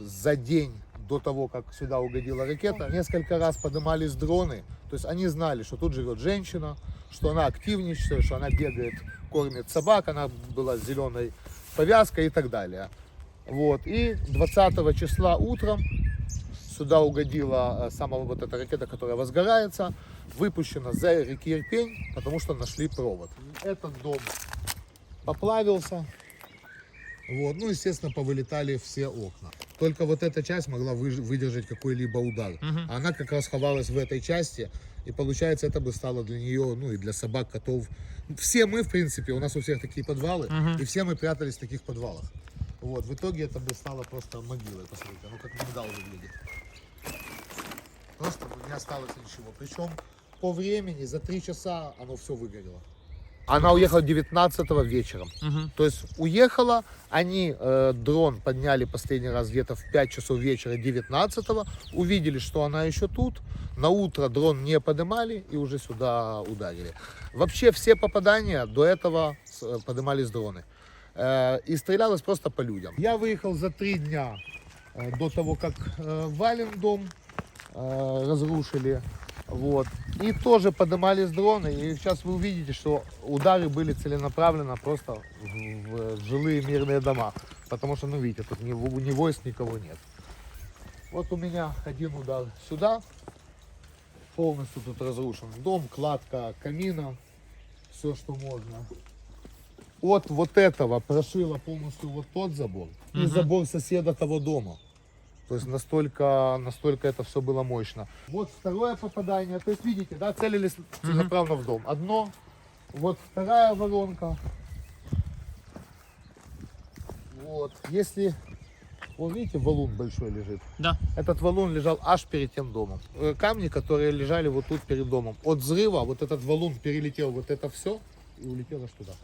за день до того, как сюда угодила ракета, несколько раз поднимались дроны. То есть они знали, что тут живет женщина, что она активничает, что она бегает, кормит собак, она была с зеленой повязкой и так далее. Вот. И 20 числа утром сюда угодила э, сама вот эта ракета, которая возгорается, выпущена за реки Ирпень, потому что нашли провод. Этот дом поплавился, вот. ну, естественно, повылетали все окна. Только вот эта часть могла выдержать какой-либо удар. А Она как раз ховалась в этой части, и получается, это бы стало для нее, ну и для собак, котов. Все мы, в принципе, у нас у всех такие подвалы, и все мы прятались в таких подвалах. Вот, в итоге это бы стало просто могилой, посмотрите, ну как мигдал выглядит. Просто не осталось ничего. Причем по времени, за три часа оно все выгорело. Она уехала 19 вечером. То есть уехала, они э, дрон подняли последний раз где-то в 5 часов вечера 19 увидели, что она еще тут. На утро дрон не поднимали и уже сюда ударили. Вообще все попадания до этого э, поднимались дроны. Э, и стрелялось просто по людям. Я выехал за три дня э, до того, как э, вален дом э, разрушили. Вот. И тоже поднимались дроны. И сейчас вы увидите, что удары были целенаправленно просто в, в жилые мирные дома. Потому что, ну видите, тут ни, ни войск, никого нет. Вот у меня один удар сюда. Полностью тут разрушен дом, кладка камина. Все, что можно. От вот этого прошило полностью вот тот забор. И забор соседа того дома. То есть настолько, настолько это все было мощно. Вот второе попадание. То есть видите, да, целились целенаправленно в дом. Одно. Вот вторая воронка. Вот. Если, вот видите, валун большой лежит. Да. Этот валун лежал аж перед тем домом. Э, Камни, которые лежали вот тут перед домом. От взрыва вот этот валун перелетел вот это все и улетел аж туда.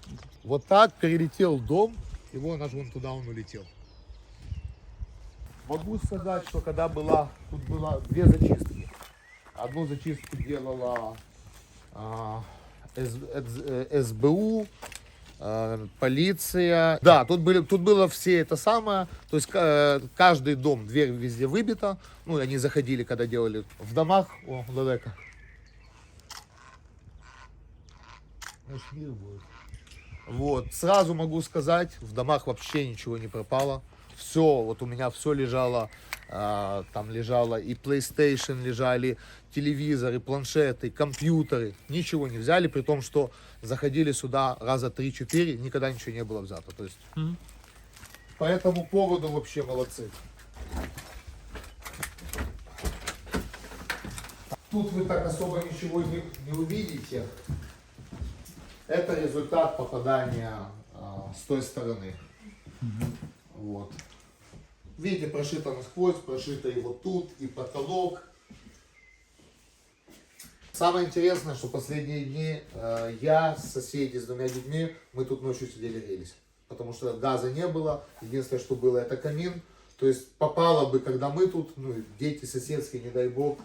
Вот так перелетел дом, и вон аж вон туда он улетел. Могу сказать, что когда была, тут было две зачистки. Одну зачистку делала а, СБУ, э, полиция. Да, тут, были, тут было все это самое. То есть каждый дом, дверь везде выбита. Ну, они заходили, когда делали в домах. О, будет. Вот, сразу могу сказать, в домах вообще ничего не пропало. Все, вот у меня все лежало, а, там лежало и PlayStation лежали, телевизоры, планшеты, компьютеры. Ничего не взяли, при том, что заходили сюда раза 3-4, никогда ничего не было взято. То есть Мгм. по этому поводу вообще молодцы. Тут вы так особо ничего не, не увидите. Это результат попадания а, с той стороны. Вот. Видите, прошито насквозь, прошито и вот тут, и потолок. Самое интересное, что последние дни э, я, соседи с двумя детьми, мы тут ночью сидели грелись. Потому что газа не было. Единственное, что было, это камин. То есть попало бы, когда мы тут, ну, дети соседские, не дай бог.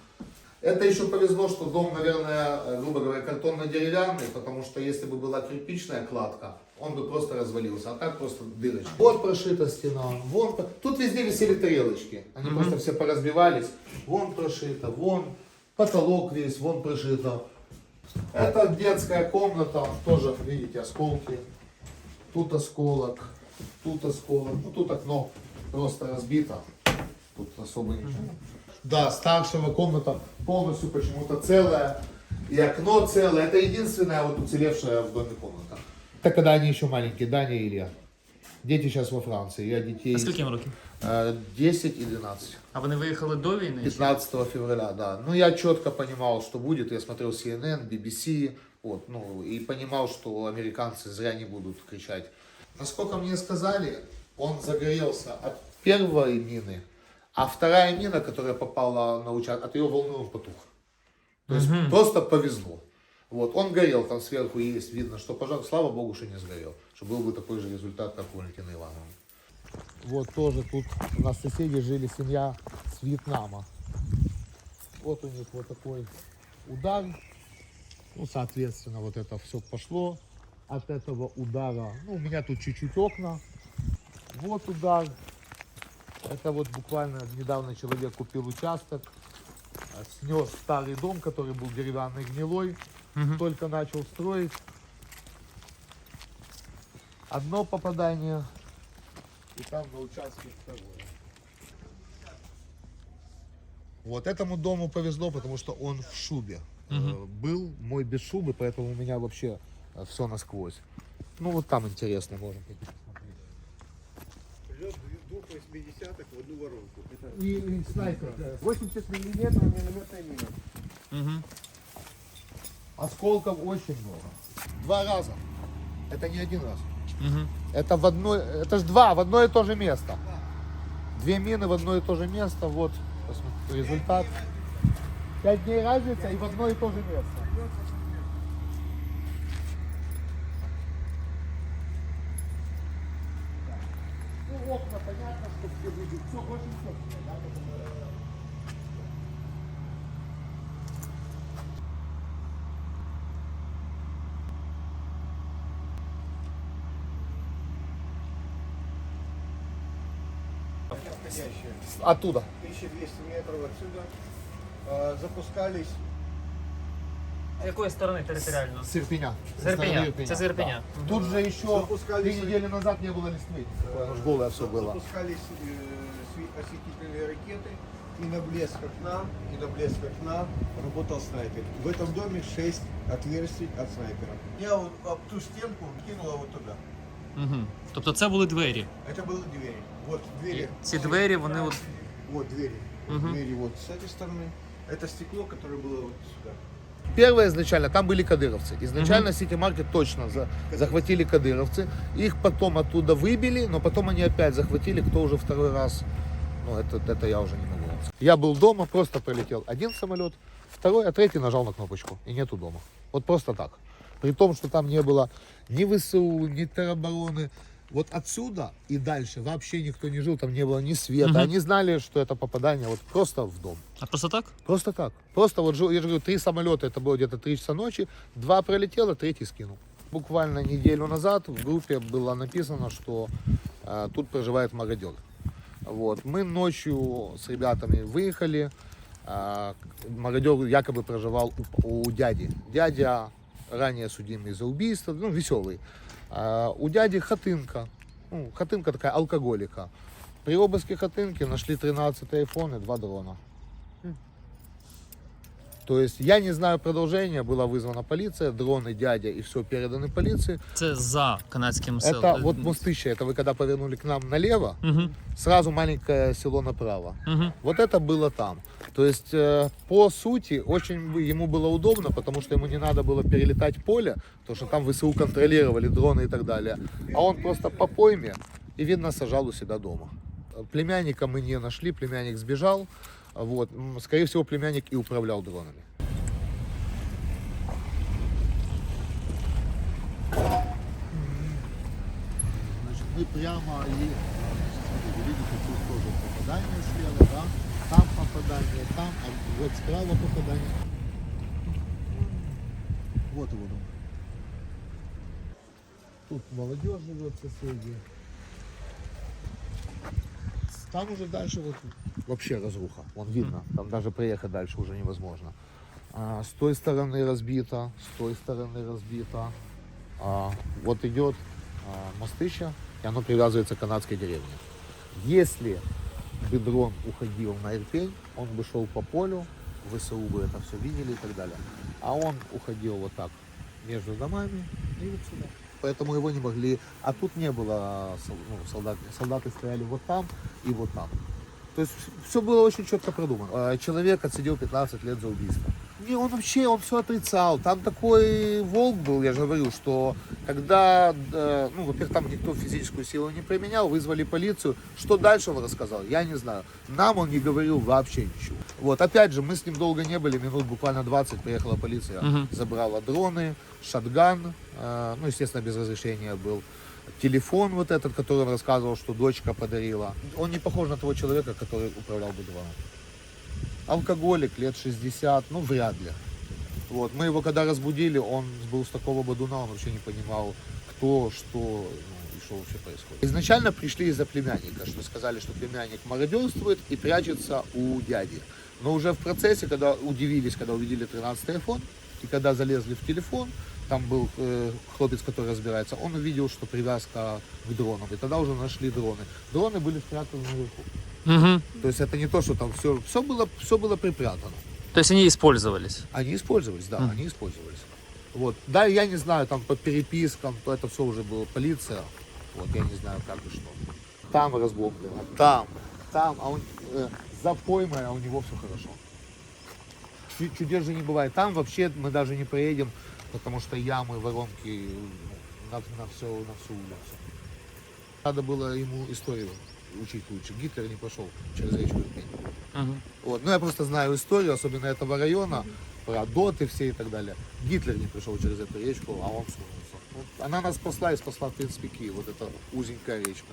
Это еще повезло, что дом, наверное, грубо говоря, картонно-деревянный, потому что если бы была кирпичная кладка, он бы просто развалился, а так просто дырочки. Вот прошита стена, вон, тут везде висели тарелочки, они просто все поразбивались. Вон прошито, вон потолок весь, вон прошито. Это детская комната, тоже, видите, осколки. Тут осколок, тут осколок, ну тут окно просто разбито Тут особо ничего. Да, старшего комната полностью почему-то целая. И окно целое. Это единственная вот уцелевшая в доме комната. Это когда они еще маленькие, Даня и Илья. Дети сейчас во Франции. Я детей А скільки їм років? э, 10 и 12. А вони виїхали до війни? чи- 15 февраля, да. Ну, я четко понимал, что будет. Я смотрел CNN, BBC, вот, ну, и понимал, что американцы зря не будут кричать. Насколько мне сказали, он загорелся от первой мины, а вторая мина, которая попала на участок, от ее волны он потух. То есть просто повезло. Вот, он горел, там сверху есть, видно, что пожар, слава богу, что не сгорел, что был бы такой же результат, как у Валентины Ивановны. Вот тоже тут у нас соседи жили семья с Вьетнама. Вот у них вот такой удар. Ну, соответственно, вот это все пошло от этого удара. Ну, у меня тут чуть-чуть окна. Вот удар. Это вот буквально недавно человек купил участок, а, снес старый дом, который был деревянный гнилой, Мгм. только начал строить. Одно попадание, и там на участке второе. Вот этому дому повезло, потому что он в шубе э, Мгм. был, мой без шубы, поэтому у меня вообще все насквозь. Ну вот там интересно, можно 80-х в одну воронку. Это И, и снайпер. 80 миллиметров минометная мина. Мгм. Осколков очень много. Два раза. Это не один раз. Мгм. Это в одно, это ж два в одно и то же место. Две мины в одно и то же место. Вот результат. Пять дней разница и в одно и то же место. Ну, окна, понятно, что все будет. Все очень четко, да, Настоящие. Оттуда. 1200 метров отсюда. А, запускались З якої сторони територіально? С Ирпеня. З Ірпеня. Со стороны Це з Ірпеня. Да. Тут же еще Запускались- три недели назад не было листвы. Оно ж голое все было. запускались э, сви- осветительные ракеты. И на блеск окна, и на блеск окна работал снайпер. В этом доме 6 отверстий от снайпера. Я вот об ту стенку кинула вот туда. Угу. Тобто це були двері. Это были двери. Вот двери. Ці двері, вони от. Вот двери. Мгм. Двери вот с этой стороны. Это стекло, которое было вот сюда. Первое изначально, там были кадыровцы. Изначально Сити Маркет точно за- захватили кадыровцы. Их потом оттуда выбили, но потом они опять захватили, кто уже второй раз. Ну, это, это я уже не могу. Я был дома, просто прилетел один самолет, второй, а третий нажал на кнопочку. И нету дома. Вот просто так. При том, что там не было ни ВСУ, ни теробороны. Вот отсюда и дальше вообще никто не жил, там не было ни света. Мгм. Они знали, что это попадание вот просто в дом. А просто так? Просто так. Просто вот, жил- я же говорю, три самолета, это было где-то три часа ночи, два пролетело, третий скинул. Буквально неделю назад в группе было написано, что э, тут проживает мародер. Вот. Мы ночью с ребятами выехали, э, мародер якобы проживал у, у дяди. Дядя ранее судимый за убийство, ну, веселый. У дяди хатынка, ну, хатынка такая алкоголика. При обыске хатынки нашли 13 айфон и два дрона. То есть я не знаю продолжения, была вызвана полиция, дроны, дядя и все переданы полиции. Це за канадським селом. Это вот Мустыща, это вы когда повернули к нам налево, Угу. сразу маленькое село направо. Угу. Вот это было там. То есть, э, по сути, очень ему было удобно, потому что ему не надо было перелетать поле, потому что там ВСУ контролировали дроны и так далее. А он просто по пойме и, видно, сажал у себя дома. Племянника мы не нашли, племянник сбежал. Вот. Скорее всего, племянник и управлял дронами. Значит, мы прямо и смотрите, видите, тут тоже попадание слева, да? Там попадание, там, а вот справа попадание. Вот его дом. Тут молодежь живет, соседи. Там уже дальше вот вообще разруха. Вон видно. Там даже проехать дальше уже невозможно. А, с той стороны разбито, с той стороны разбито. А, вот идет а, мостыща, и оно привязывается к канадской деревне. Если бы дрон уходил на Ирпень, он бы шел по полю, ВСУ бы это все видели и так далее. А он уходил вот так между домами и вот сюда. Поэтому его не могли. А тут не было сол- ну, солдат. Солдаты стояли вот там и вот там. То есть все было очень четко продумано. А, Человек отсидел 15 лет за убийство. Не, он вообще, он все отрицал. Там такой волк был, я же говорю, что когда, э, ну, во-первых, там никто физическую силу не применял, вызвали полицию. Что дальше он рассказал, я не знаю. Нам он не говорил вообще ничего. Вот, опять же, мы с ним долго не были, минут буквально 20 приехала полиция, Мгм. забрала дроны, шатган, э, ну, естественно, без разрешения был. Телефон вот этот, который он рассказывал, что дочка подарила. Он не похож на того человека, который управлял дроном. Алкоголик, лет 60, ну, вряд ли. Вот, мы его когда разбудили, он был с такого бодуна, он вообще не понимал, кто, что, ну, и что вообще происходит. Изначально пришли из-за племянника, что сказали, что племянник мародерствует и прячется у дяди. Но уже в процессе, когда удивились, когда увидели 13 телефон, и когда залезли в телефон, там был э, хлопец, который разбирается, он увидел, что привязка к дронам. И тогда уже нашли дроны. Дроны были спрятаны наверху. Угу. То есть это не то, что там все, все было, все было припрятано. То есть они использовались. Они использовались, да, Мгм. они использовались. Вот. Да, я не знаю, там по перепискам, то это все уже было полиция. Вот, я не знаю, как и что. Там разбомблено, там, там, а он э, за поймой, а у него все хорошо. Чу- Чудес же не бывает. Там вообще мы даже не поедем, потому что ямы, воронки на, на, все, на всю улицу. Надо было ему историю учить лучше. Гитлер не пошел через речку Ирпень. Угу. Вот. Ну, я просто знаю историю, особенно этого района, про доты все и так далее. Гитлер не пришел через эту речку, а он сунулся. Вот она нас спасла и спасла, в принципе, Киев. Вот эта узенькая речка.